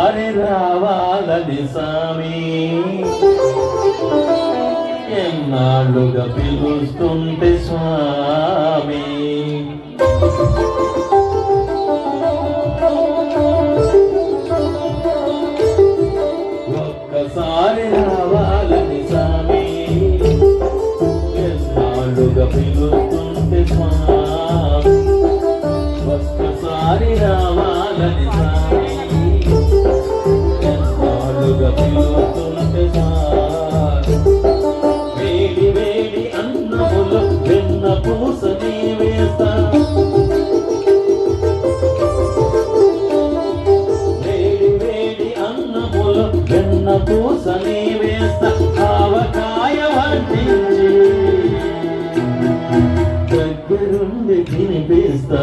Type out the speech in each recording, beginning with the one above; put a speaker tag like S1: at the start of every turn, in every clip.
S1: వారి రావాలని సామి. ఎన్నాళ్ళుగా పిలుస్తుంటే స్వామి. పూసని వేస్త. ఆవకాయ వడ్డించి దగ్గరుండి తినిపిస్తా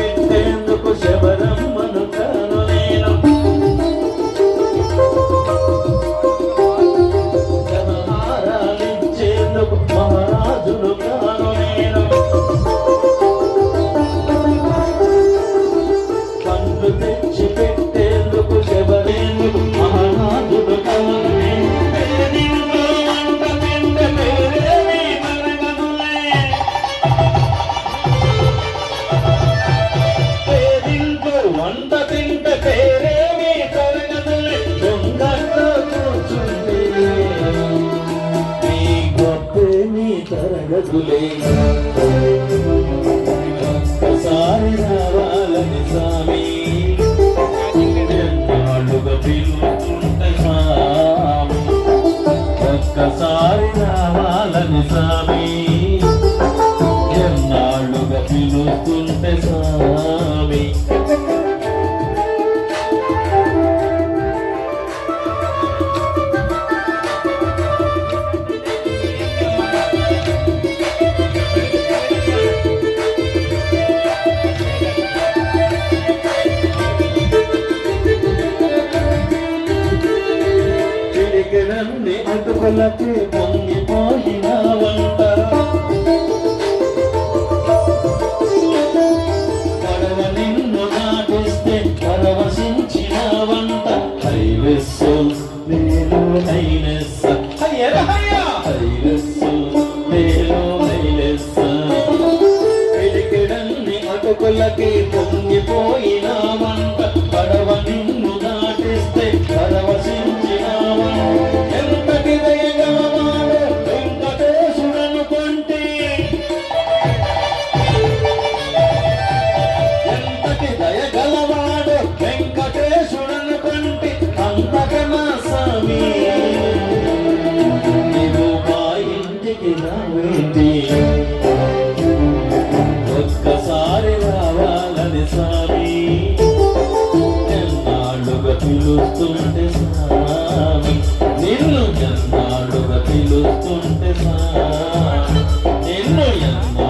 S1: తరగతులే ఒకసారి రావాలని స్వామి ఎన్నాళ్ళుగా పిలుస్తుంటే ఒక్కసారి రావాలని స్వామి అటుకులకే పొంగిపోయినావంట పడవ నిన్ను దాటిస్తే పరవశించినావంట. హైవెస్సు నేను హైనెస్స హైవెస్సు నేను హైనెస్స పిలికిడన్ని అటుకులకే పొంగిపోయినావు Meia.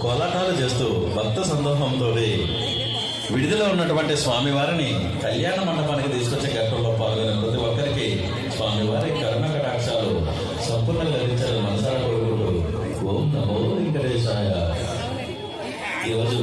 S2: కోలాటాలు చేస్తూ భక్త సందోహంతో విడుదల ఉన్నటువంటి స్వామివారిని కళ్యాణ మండపానికి తీసుకొచ్చే ఘట్టంలో పాల్గొనే ప్రతి ఒక్కరికి స్వామివారి కరుణ కటాక్షాలు సంపూర్ణంగా లభించాలని మనసారా కోరుకుంటూ ఓం నమో వెంకటేశాయ. ఈరోజు